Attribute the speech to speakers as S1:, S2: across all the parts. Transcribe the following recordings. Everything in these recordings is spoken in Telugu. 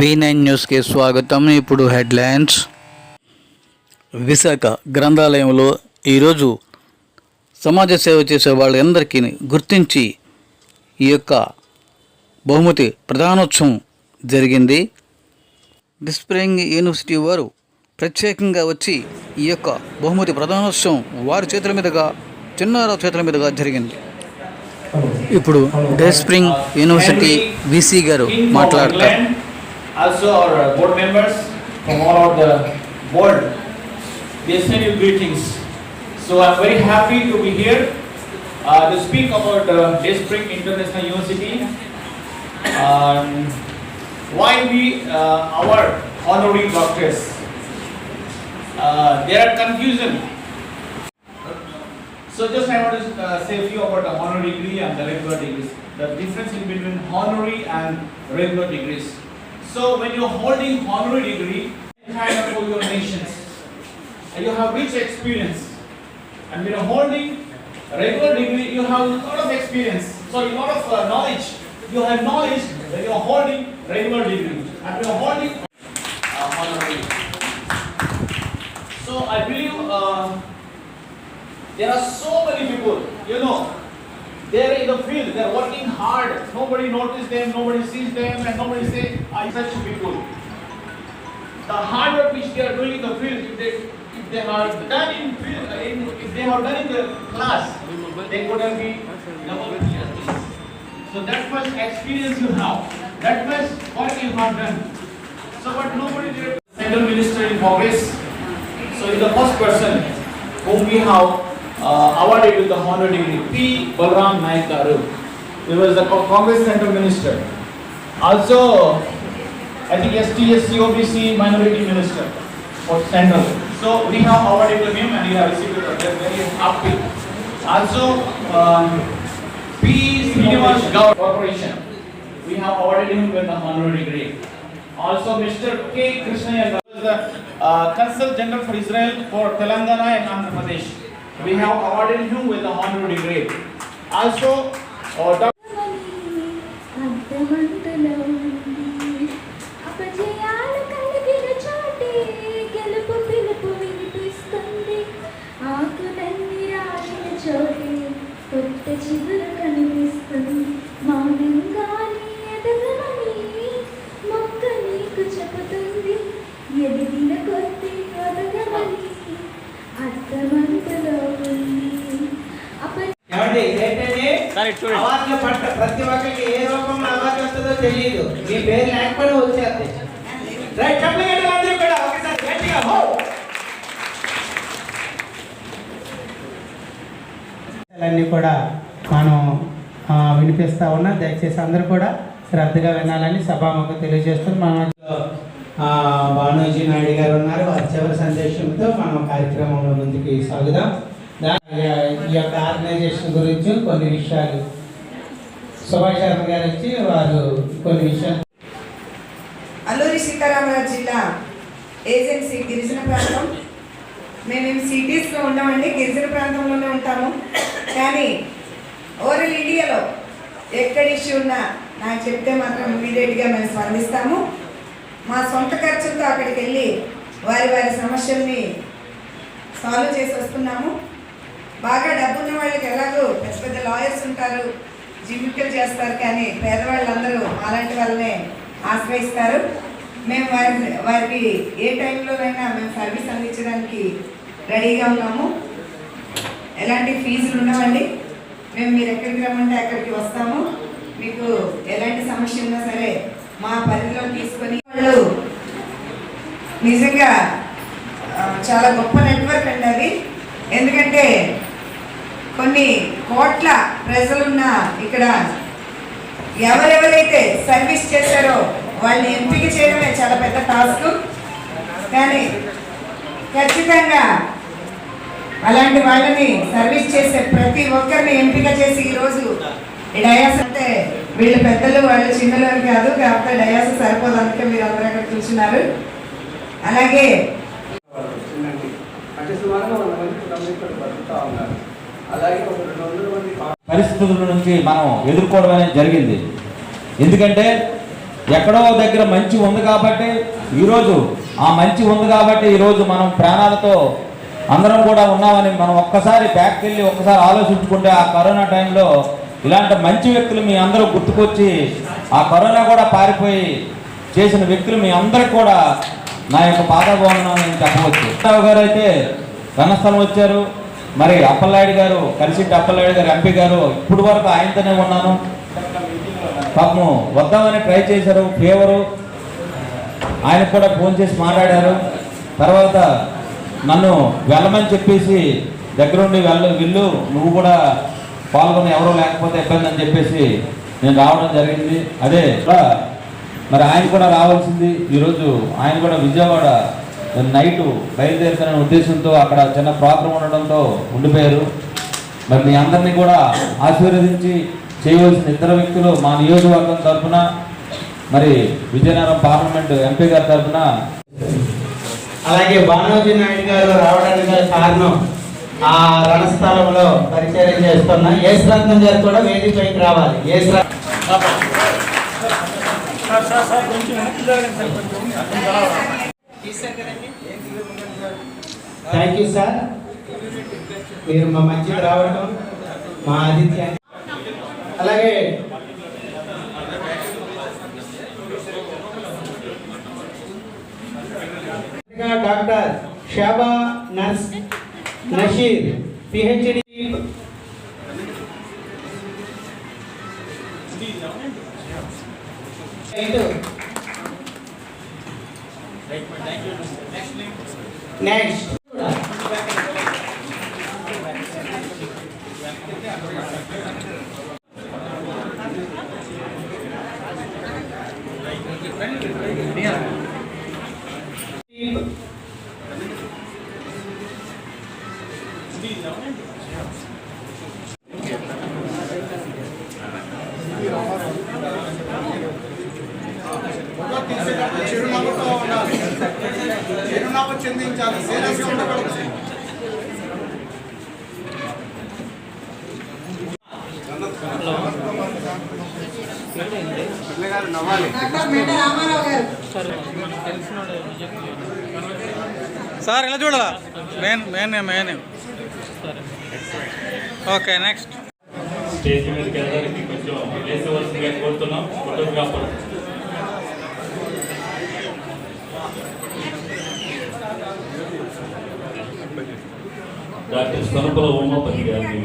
S1: వి నైన్ న్యూస్కి స్వాగతం. ఇప్పుడు హెడ్లైన్స్. విశాఖ గ్రంథాలయంలో ఈరోజు సమాజ సేవ చేసే వాళ్ళందరికీ గుర్తించి ఈ యొక్క బహుమతి ప్రధానోత్సవం జరిగింది. డిస్ప్రింగ్ యూనివర్సిటీ వారు ప్రత్యేకంగా వచ్చి ఈ యొక్క బహుమతి ప్రధానోత్సవం వారి చేతుల మీదుగా చిన్నారావు చేతుల మీదుగా జరిగింది. ఇప్పుడు డే స్ప్రింగ్ యూనివర్సిటీ విసి గారు మాట్లాడతారు.
S2: Also our uh, board members from all over the world, they send you greetings. So I'm very happy to be here uh, to speak about uh, Day Spring International University. Um, why we, uh, our honorary doctors, uh, there are confusion So just I want to uh, say a few about the honorary degree and the regular degrees. The difference in between honorary and regular degrees. So when you're holding honorary degree, kind of for your nations, and you have rich experience. And when you're holding regular degree, you have a lot of experience. So a lot of uh, knowledge. You have knowledge when you're holding regular degree. And you're holding uh, honorary. So I believe uh, there are so many people, you know, they're in the field, they're working hard. Nobody notices them, nobody sees them, and nobody say, I such people. The hard work which they are doing in the field, if they if they have done in field, uh, in, if they have done in the class, they couldn't be level with the So that much experience you have, that much work you have done. So but nobody did. Central Minister in progress. So in the first person whom we have awarded with the honor degree, P. Balram Naik. He was the Congress Central Minister. Also, I think ST, SC, OBC Minority Minister for Central. So we have awarded him and he has received it. We are very happy. Also, um, P. Srinivas Corporation. We have awarded him with the honorary degree. Also, Mr. K. Krishnayan was the uh, Consul General for Israel for Telangana and Andhra Pradesh. We have awarded him with the honorary degree. Also, uh,
S3: sir ఏంటండి అవార్డులు పట్ట ప్రతి ఒక్కరికి ఏ రూపంలో అవార్డు వస్తుందో తెలియదు మీ పేరు లేకపోతే వచ్చేది రైట్ చెప్పండి అందరూ కూడా. ఒకసారి గట్టిగా హో! అన్నీ కూడా మనం ఆ, వినిపిస్తా ఉన్నా. దయచేసి అందరూ కూడా శ్రద్ధగా వినాలని సభాముఖం తెలియజేస్తూ మన ఆ, భానుజీ నాయుడు గారు ఉన్నారు. వారి చివరి సందేశంతో మనం కార్యక్రమంలో ముందుకు సాగుదాం. ఈ యొక్క ఆర్గనైజేషన్ గురించి కొన్ని విషయాలు. సుభాష్ శర్మ గారు వచ్చి వారు కొన్ని విషయాలు.
S4: అల్లూరి సీతారామరాజు జిల్లా ఏజెన్సీ గిరిజన ప్రాంతం. మేము సిటీస్లో ఉన్నామండి గిరిజన ప్రాంతంలోనే ఉంటాము. కానీ ఓవరాల్ ఇండియాలో ఎక్కడ ఇష్యూ ఉన్నా నాకు చెప్తే మాత్రం ఇమీడియట్గా మేము స్పందిస్తాము. మా సొంత ఖర్చులతో అక్కడికి వెళ్ళి వారి వారి సమస్యల్ని సాల్వ్ చేసి వస్తున్నాము. బాగా డబ్బున్న వాళ్ళకి ఎలాగో పెద్ద పెద్ద లాయర్స్ ఉంటారు జిమ్మికలు చేస్తారు కానీ పేదవాళ్ళందరూ అలాంటి వాళ్ళనే ఆశ్రయిస్తారు. మేము వారి వారికి ఏ టైంలోనైనా మేము సర్వీస్ అందించడానికి రెడీగా ఉన్నాము. ఎలాంటి ఫీజులు ఉండవండి. మేము మీరు ఎక్కడికి రమ్మంటే అక్కడికి వస్తాము. మీకు ఎలాంటి సమస్య ఉన్నా సరే మా పరిధిలో తీసుకొని వాళ్ళు నిజంగా చాలా గొప్ప నెట్వర్క్ అండి అది. ఎందుకంటే కొన్ని కోట్ల ప్రజలున్న ఇక్కడ ఎవరెవరైతే సర్వీస్ చేశారో వాళ్ళని ఎంపిక చేయడమే చాలా పెద్ద టాస్క్. కానీ ఖచ్చితంగా అలాంటి వాళ్ళని సర్వీస్ చేసే ప్రతి ఒక్కరిని ఎంపిక చేసి ఈరోజు ఈ డయాస్ అంటే వీళ్ళు పెద్దలు వాళ్ళు చిన్నలు కాదు కాకపోతే డయాస్ సరిపోదు అందుకే మీరు అందరూ అక్కడ చూసినారు అలాగే
S5: అంటే సుమారుగా వంద మంది ఉన్నారు. అలాగే
S6: పరిస్థితుల నుంచి మనం ఎదుర్కోవడం అనేది జరిగింది. ఎందుకంటే ఎక్కడో దగ్గర మంచి ఉంది కాబట్టి ఈరోజు ఆ మంచి ఉంది కాబట్టి ఈరోజు మనం ప్రాణాలతో అందరం కూడా ఉన్నామని మనం ఒక్కసారి బ్యాక్కి వెళ్ళి ఒక్కసారి ఆలోచించుకుంటే ఆ కరోనా టైంలో ఇలాంటి మంచి వ్యక్తులు మీ అందరూ గుర్తుకొచ్చి ఆ కరోనా కూడా పారిపోయి చేసిన వ్యక్తులు మీ అందరికి కూడా నా యొక్క పాదాభవనం నేను చెప్పవచ్చు. గారు అయితే ఘనస్థలం వచ్చారు. మరి అప్పలనాయుడు గారు కలిసిట్టి అప్పలనాయుడు గారు ఎంపీ గారు ఇప్పుడు వరకు ఆయనతోనే ఉన్నాను పాపము వద్దామని ట్రై చేశారు ఫేవరు. ఆయన కూడా ఫోన్ చేసి మాట్లాడారు. తర్వాత నన్ను వెళ్ళమని చెప్పేసి దగ్గరుండి వెళ్ళ వెళ్ళు నువ్వు కూడా పాల్గొని ఎవరో లేకపోతే ఇబ్బంది అని చెప్పేసి నేను రావడం జరిగింది. అదే మరి ఆయన కూడా రావాల్సింది. ఈరోజు ఆయన కూడా విజయవాడ నైట్ బయలుదేరుతున్న ఉద్దేశంతో అక్కడ చిన్న ప్రోగ్రాం ఉండడంతో ఉండిపోయారు. మరి మీ అందరినీ కూడా ఆశీర్వదించి చేయవలసిన ఇతర వ్యక్తులు మా నియోజకవర్గం తరఫున మరి విజయనగరం పార్లమెంట్ ఎంపీ గారి తరఫున
S3: అలాగే బానోజీ నాయుడు గారు రావడానికి కారణం ఆ రణస్థలంలో పరిచయం చేస్తున్న యేసురత్నం గారు కూడా వేదికపైకి రావాలి. యేసురత్నం. Thank you sir. మీరు మా మంచిది రావడం మా ఆతిథ్యాన్ని అలాగే doctor Shaba nurse Nasheer PhD next
S4: doctor Meda Ramarao గారు
S1: సార్ ఇలా చూడాలా? Main main main. Okay next.
S7: Stage మీదకి వెళ్ళడానికి కొంచెం వేసవలసిందిగా కోరుతున్నాం. ఫోటోగ్రాఫర్ డాక్టర్ సనపుల ఉమాపతి గారిని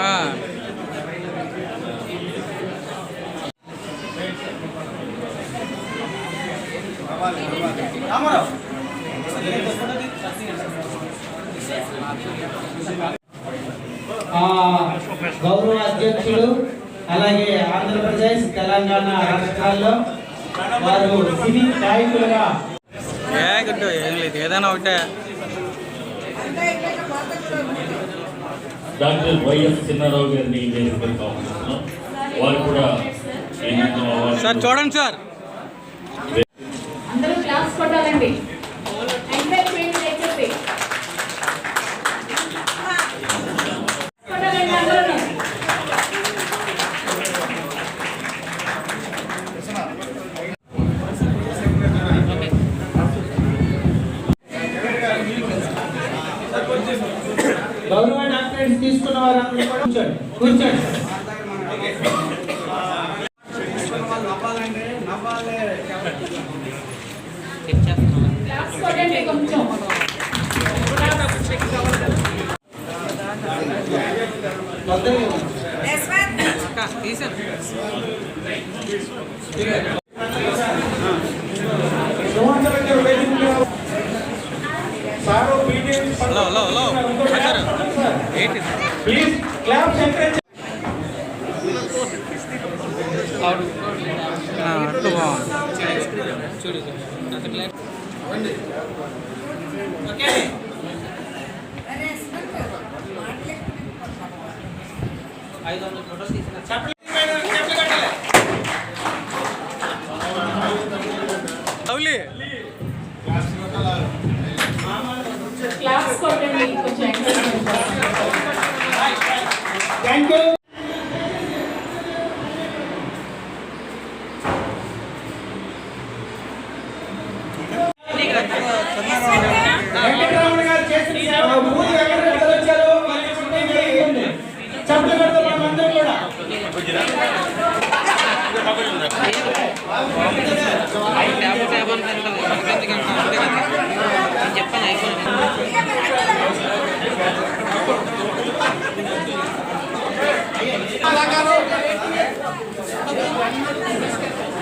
S3: ఆ, రాష్ట్రాల్లో వారు సినీ నాయకులుగా
S1: ఏ లేదు ఏదైనా ఒకటే.
S7: డాక్టర్ వైఎస్ చిన్నారావు గారిని వారు కూడా
S1: సార్ చూడండి సార్.
S8: అందరూ క్లాస్ కొట్టాలండి.
S3: కూర్చోండి. తొందరగా
S1: హలో హలో హలో. సార్ ఏంటి
S3: ప్లీజ్ క్లాప్స్ ఎంకరేజ్
S1: ఆ, అట్లా బాగుంది చూడు లవ్లీ
S8: క్లాస్ కొట్టండి కొంచెం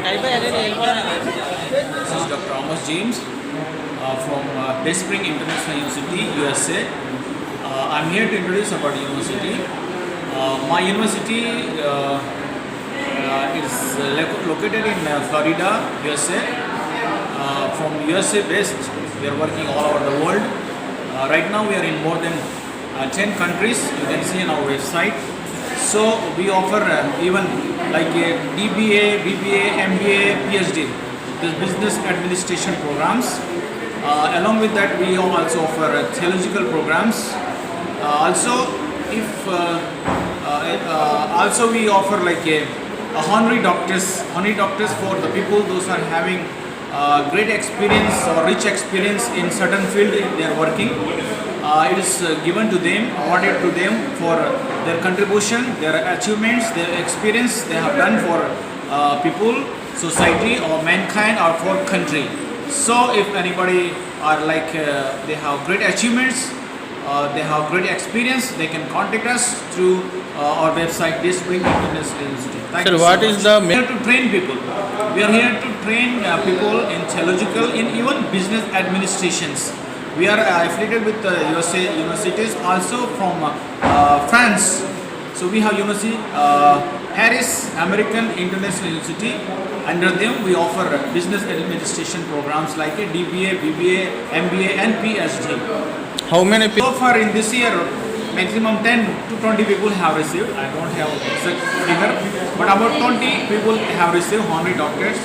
S2: This is Dr. Amos James uh, from uh, Day Spring International University, USA. Uh, I'm here to introduce about university. Uh, my university uh, uh, is uh, located in uh, Florida, USA. From USA based, we are working all over the world. Right now, we are in more than uh, 10 countries. You can see on our website. So we offer even like a DBA, BBA, MBA, PhD, the business administration programs. Uh, along with that, we also offer uh, theological programs. Uh, also, if uh, uh, uh, also we offer like a, a honorary doctors, honorary doctors for the people those are having great experience or rich experience in certain field they are working. Uh, it is uh, given to them, awarded to them for their contribution, their achievements, their experience they have done for uh, people, society, or mankind, or for country. So, if anybody are like uh, they have great achievements, uh, they have great experience, they can contact us through uh, our website, Dispring International University. Thank
S1: Sir,
S2: you so
S1: what is the
S2: We are here to train people. We are here to train uh, people in theological, in even business administrations. We are uh, affiliated with uh, USA universities also from uh, France. So we have University Harris American International University. Under them, we offer business administration programs like a DBA, BBA, MBA, and PhD.
S1: How many people?
S2: So far in this year, maximum 10 to 20 people have received. I don't have exact figure, but about 20 people have received honorary doctors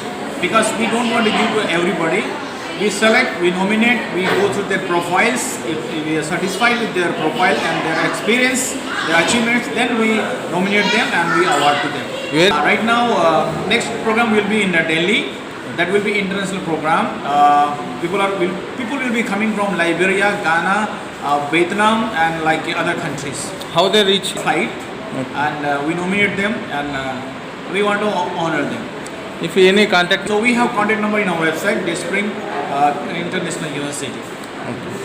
S2: because we don't want to give to everybody. We select, we nominate, we go through their profiles. If we are satisfied with their profile and their experience, their achievements, then we nominate them and we award to them.
S1: Yes.
S2: Uh, right now, uh, next program will be in uh, Delhi. That will be international program. Uh, people are will, people will be coming from Liberia, Ghana, uh, Vietnam, and like other countries.
S1: How they reach?
S2: Flight, okay. and uh, we nominate them, and we want to honor them
S1: if any contact
S2: so we have contact number in our website despring uh, International University.